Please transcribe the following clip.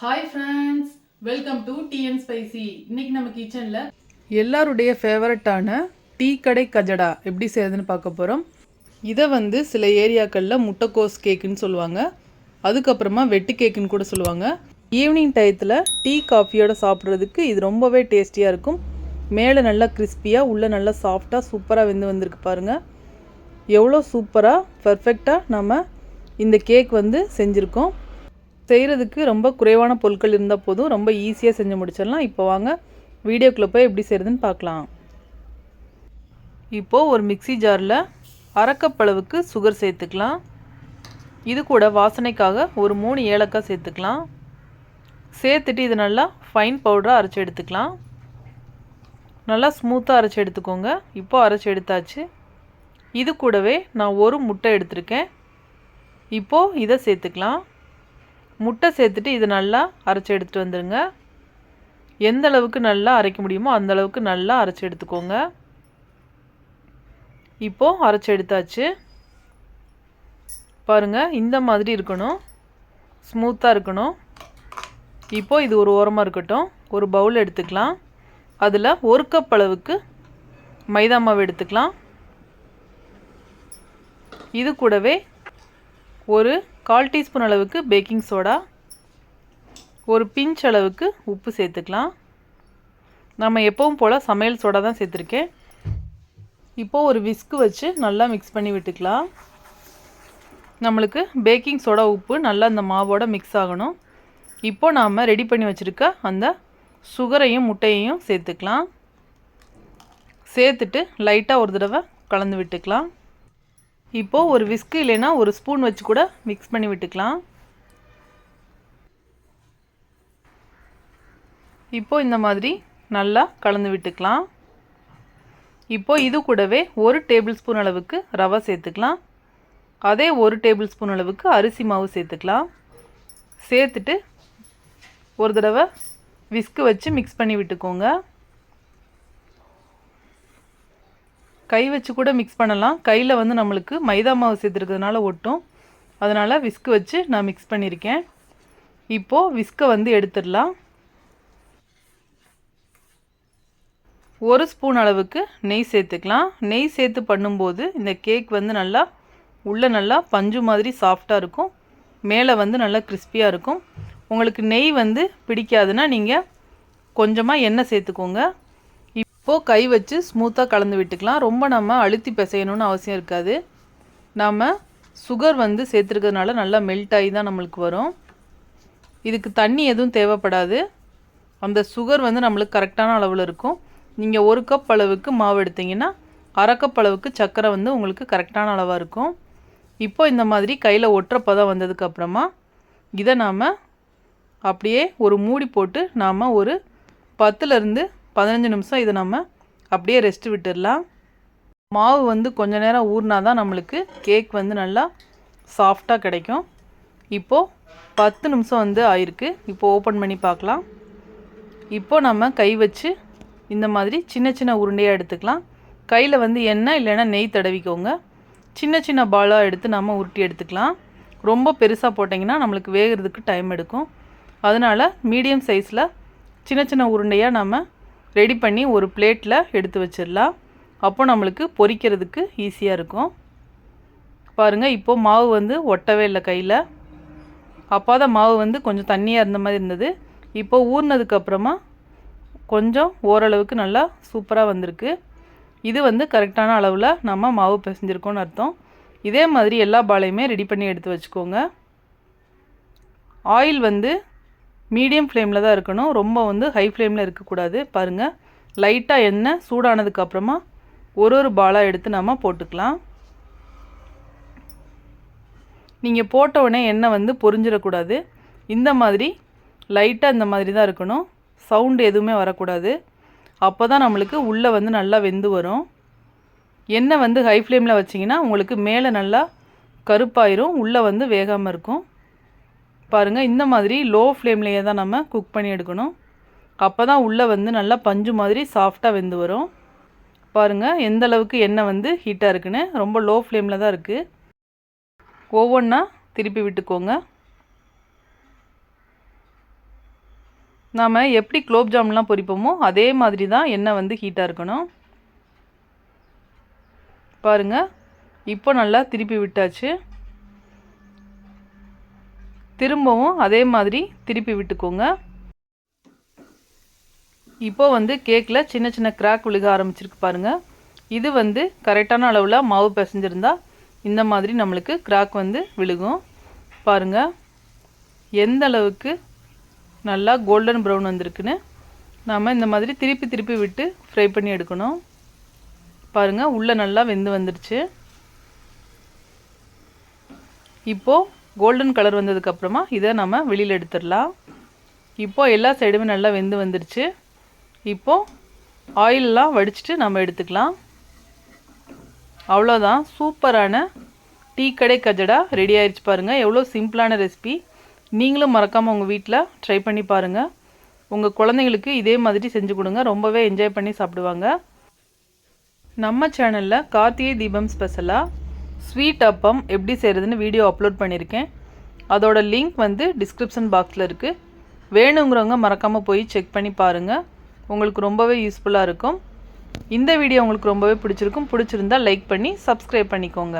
Hi friends welcome to TN spicy இன்னைக்கு நம்ம கிச்சனில் எல்லாருடைய ஃபேவரட்டான டீ கடை கஜடா எப்படி செய்யறதுன்னு பார்க்க போகிறோம் இதை வந்து சில ஏரியாக்களில் முட்டைக்கோஸ் கேக்குன்னு சொல்லுவாங்க. அதுக்கப்புறமா வெட்டு கேக்குன்னு கூட சொல்லுவாங்க. ஈவினிங் டயத்தில் டீ காஃபியோட சாப்பிட்றதுக்கு இது ரொம்பவே டேஸ்டியாக இருக்கும். மேலே நல்லா கிறிஸ்பியாக உள்ளே நல்லா சாஃப்டாக சூப்பராக வெந்து வந்திருக்கு பாருங்கள் எவ்வளோ சூப்பராக பர்ஃபெக்டாக நம்ம இந்த கேக் வந்து செஞ்சுருக்கோம். செய்கிறதுக்கு ரொம்ப குறைவான பொருட்கள் இருந்தால் போதும் ரொம்ப ஈஸியாக செஞ்சு முடிச்சிடலாம். இப்போ வாங்க வீடியோக்குள்ளே போய் எப்படி செய்கிறதுன்னு பார்க்கலாம். இப்போது ஒரு மிக்ஸி ஜாரில் அரைக்கப்பளவுக்கு சுகர் சேர்த்துக்கலாம். இது கூட வாசனைக்காக ஒரு மூணு ஏலக்காய் சேர்த்துக்கலாம். சேர்த்துட்டு இது நல்லா ஃபைன் பவுடராக அரைச்சி எடுத்துக்கலாம். நல்லா ஸ்மூத்தாக அரைச்சி எடுத்துக்கோங்க. இப்போ அரைச்சி எடுத்தாச்சு. இது கூடவே நான் ஒரு முட்டை எடுத்திருக்கேன். இப்போது இதை சேர்த்துக்கலாம். முட்டை சேர்த்துட்டு இது நல்லா அரைச்சி எடுத்துகிட்டு வந்துடுங்க எந்த அளவுக்கு நல்லா அரைக்க முடியுமோ அந்த அளவுக்கு நல்லா அரைச்சி எடுத்துக்கோங்க. இப்போது அரைச்சி எடுத்தாச்சு. பாருங்கள் இந்த மாதிரி இருக்கணும். ஸ்மூத்தாக இருக்கணும். இப்போது இது ஒரு ஓரமாக இருக்கட்டும். ஒரு பவுல் எடுத்துக்கலாம். அதில் ஒரு கப் அளவுக்கு மைதா மாவு எடுத்துக்கலாம். இது கூடவே ஒரு கால் டீஸ்பூன் அளவுக்கு பேக்கிங் சோடா ஒரு பிஞ்ச் அளவுக்கு உப்பு சேர்த்துக்கலாம். நம்ம எப்பவும் போல் சமையல் சோடா தான் சேர்த்துருக்கேன். இப்போது ஒரு விஸ்கு வச்சு நல்லா மிக்ஸ் பண்ணி விட்டுக்கலாம். நம்மளுக்கு பேக்கிங் சோடா உப்பு நல்லா அந்த மாவோட மிக்ஸ் ஆகணும். இப்போ நாம் ரெடி பண்ணி வச்சுருக்க அந்த சுகரையும் முட்டையையும் சேர்த்துக்கலாம். சேர்த்துட்டு லைட்டாக ஒரு தடவை கலந்து விட்டுக்கலாம். இப்போது ஒரு விஸ்கு இல்லைன்னா ஒரு ஸ்பூன் வச்சு கூட மிக்ஸ் பண்ணி விட்டுக்கலாம். இப்போது இந்த மாதிரி நல்லா கலந்து விட்டுக்கலாம். இப்போது இது கூடவே ஒரு டேபிள் ஸ்பூன் அளவுக்கு ரவை சேர்த்துக்கலாம். அதே ஒரு டேபிள் ஸ்பூன் அளவுக்கு அரிசி மாவு சேர்த்துக்கலாம். சேர்த்துட்டு ஒரு தடவை விஸ்கு வச்சு மிக்ஸ் பண்ணி விட்டுக்கோங்க. கை வச்சு கூட மிக்ஸ் பண்ணலாம். கையில் வந்து நம்மளுக்கு மைதா மாவு சேர்த்துருக்கிறதுனால ஒட்டும். அதனால் விஸ்க்கு வச்சு நான் மிக்ஸ் பண்ணியிருக்கேன் இப்போது விஸ்கை வந்து எடுத்துடலாம். ஒரு ஸ்பூன் அளவுக்கு நெய் சேர்த்துக்கலாம். நெய் சேர்த்து பண்ணும்போது இந்த கேக் வந்து நல்லா உள்ளே நல்லா பஞ்சு மாதிரி சாஃப்டாக இருக்கும். மேலே வந்து நல்லா கிறிஸ்பியாக இருக்கும். உங்களுக்கு நெய் வந்து பிடிக்காதுன்னா நீங்கள் கொஞ்சமாக எண்ணெய் சேர்த்துக்கோங்க. இப்போது கை வச்சு ஸ்மூத்தாக கலந்து விட்டுக்கலாம். ரொம்ப நம்ம அழுத்தி பிசையணும்னு அவசியம் இருக்காது. நாம் சுகர் வந்து சேர்த்துருக்கிறதுனால நல்லா மெல்ட் ஆகி தான் நம்மளுக்கு வரும். இதுக்கு தண்ணி எதுவும் தேவைப்படாது. அந்த சுகர் வந்து நம்மளுக்கு கரெக்டான அளவில் இருக்கும். நீங்கள் ஒரு கப் அளவுக்கு மாவு எடுத்தீங்கன்னா அரை கப் அளவுக்கு சர்க்கரை வந்து உங்களுக்கு கரெக்டான அளவாக இருக்கும். இப்போ இந்த மாதிரி கையில் ஒட்டுற வந்ததுக்கப்புறமா இதை நாம் அப்படியே ஒரு மூடி போட்டு நாம் ஒரு பத்துலேருந்து பதினஞ்சு நிமிஷம் இதை நம்ம அப்படியே ரெஸ்ட் விட்டுடலாம். மாவு வந்து கொஞ்ச நேரம் ஊறினா தான் நம்மளுக்கு கேக் வந்து நல்லா சாஃப்டாக கிடைக்கும். இப்போது பத்து நிமிஷம் வந்து ஆயிருக்கு. இப்போது ஓப்பன் பண்ணி பார்க்கலாம். இப்போ நம்ம கை வச்சு இந்த மாதிரி சின்ன சின்ன உருண்டையாக எடுத்துக்கலாம். கையில் வந்து எண்ணெய் இல்லைன்னா நெய் தடவிக்கோங்க. சின்ன சின்ன பாலாக எடுத்து நம்ம உருட்டி எடுத்துக்கலாம். ரொம்ப பெருசாக போட்டிங்கன்னா நம்மளுக்கு வேகிறதுக்கு டைம் எடுக்கும். அதனால் மீடியம் சைஸில் சின்ன சின்ன உருண்டையாக நம்ம ரெடி பண்ணி ஒரு பிளேட்டில் எடுத்து வச்சிடலாம். அப்போ நம்மளுக்கு பொரிக்கிறதுக்கு ஈஸியாக இருக்கும். பாருங்கள் இப்போது மாவு வந்து ஒட்டவே இல்லை கையில். அப்போ தான் மாவு வந்து கொஞ்சம் தண்ணியாக இருந்த மாதிரி இருந்தது. இப்போ ஊறினதுக்கப்புறமா கொஞ்சம் ஓரளவுக்கு நல்லா சூப்பராக வந்திருக்கு. இது வந்து கரெக்டான அளவில் நம்ம மாவு பிசைஞ்சிருக்கோம்னு அர்த்தம். இதே மாதிரி எல்லா பாலையுமே ரெடி பண்ணி எடுத்து வச்சுக்கோங்க. ஆயில் வந்து மீடியம் ஃப்ளேமில் தான் இருக்கணும். ரொம்ப வந்து ஹை ஃப்ளேமில் இருக்கக்கூடாது. பாருங்கள் லைட்டாக எண்ணெய் சூடானதுக்கப்புறமா ஒரு ஒரு பாலாக எடுத்து நம்ம போட்டுக்கலாம். நீங்கள் போட்ட உடனே எண்ணெய் வந்து பொரிஞ்சிடக்கூடாது. இந்த மாதிரி லைட்டாக இந்த மாதிரி தான் இருக்கணும். சவுண்டு எதுவுமே வரக்கூடாது. அப்போ தான் நம்மளுக்கு உள்ளே வந்து நல்லா வெந்து வரும். எண்ணெய் வந்து ஹை ஃப்ளேமில் வச்சிங்கன்னா உங்களுக்கு மேலே நல்லா கருப்பாயிரும் உள்ளே வந்து வேகாமல் இருக்கும். பாருங்கள் இந்த மாதிரி லோ ஃப்ளேம்லேயே தான் நம்ம குக் பண்ணி எடுக்கணும். அப்போ தான் உள்ளே வந்து நல்லா பஞ்சு மாதிரி சாஃப்டாக வெந்து வரும். பாருங்கள் எந்த அளவுக்கு எண்ணெய் வந்து ஹீட்டாக இருக்குன்னு. ரொம்ப லோ ஃப்ளேமில் தான் இருக்குது ஒவ்வொன்றா திருப்பி விட்டுக்கோங்க. நாம் எப்படி குலோப் ஜாமுன்லாம் பொரிப்போமோ அதே மாதிரி தான் எண்ணெய் வந்து ஹீட்டாக இருக்கணும். பாருங்கள் இப்போ நல்லா திருப்பி விட்டாச்சு. திரும்பவும் அதே மாதிரி திருப்பி விட்டுக்கோங்க. இப்போ வந்து கேக்கில் சின்ன சின்ன கிராக் விழுக ஆரம்பிச்சிருக்கு பாருங்கள் இது வந்து கரெக்டான அளவில் மாவு பிசைஞ்சிருந்தா இந்த மாதிரி நம்மளுக்கு கிராக் வந்து விழுகும். பாருங்கள் எந்த அளவுக்கு நல்லா கோல்டன் ப்ரௌன் வந்திருக்குன்னு நாம் இந்த மாதிரி திருப்பி திருப்பி விட்டு ஃப்ரை பண்ணி எடுக்கணும். பாருங்கள் உள்ளே நல்லா வெந்து வந்துடுச்சு இப்போது கோல்டன் கலர் வந்ததுக்கப்புறமா இதை நம்ம வெளியில் எடுத்துடலாம். இப்போது எல்லா சைடுமே நல்லா வெந்து வந்துடுச்சு இப்போது ஆயிலெலாம் வடிச்சிட்டு நம்ம எடுத்துக்கலாம். அவ்வளோதான் சூப்பரான டீ கடை கஜடா ரெடி ஆயிடுச்சு பாருங்கள் எவ்வளோ சிம்பிளான ரெசிபி நீங்களும் மறக்காமல் உங்கள் வீட்டில் ட்ரை பண்ணி பாருங்கள் உங்கள் குழந்தைங்களுக்கு இதே மாதிரி செஞ்சு கொடுங்க. ரொம்பவே என்ஜாய் பண்ணி சாப்பிடுவாங்க. நம்ம சேனலில் கார்த்திகை தீபம் ஸ்பெஷலாக ஸ்வீட் அப்பம் எப்படி செய்கிறதுன்னு வீடியோ அப்லோட் பண்ணியிருக்கேன். அதோட லிங்க் வந்து டிஸ்கிரிப்ஷன் பாக்ஸில் இருக்குது வேணுங்கிறவங்க மறக்காமல் போய் செக் பண்ணி பாருங்கள் உங்களுக்கு ரொம்பவே யூஸ்ஃபுல்லாக இருக்கும். இந்த வீடியோ உங்களுக்கு ரொம்பவே பிடிச்சிருக்கும். பிடிச்சிருந்தா லைக் பண்ணி சப்ஸ்கிரைப் பண்ணிக்கோங்க.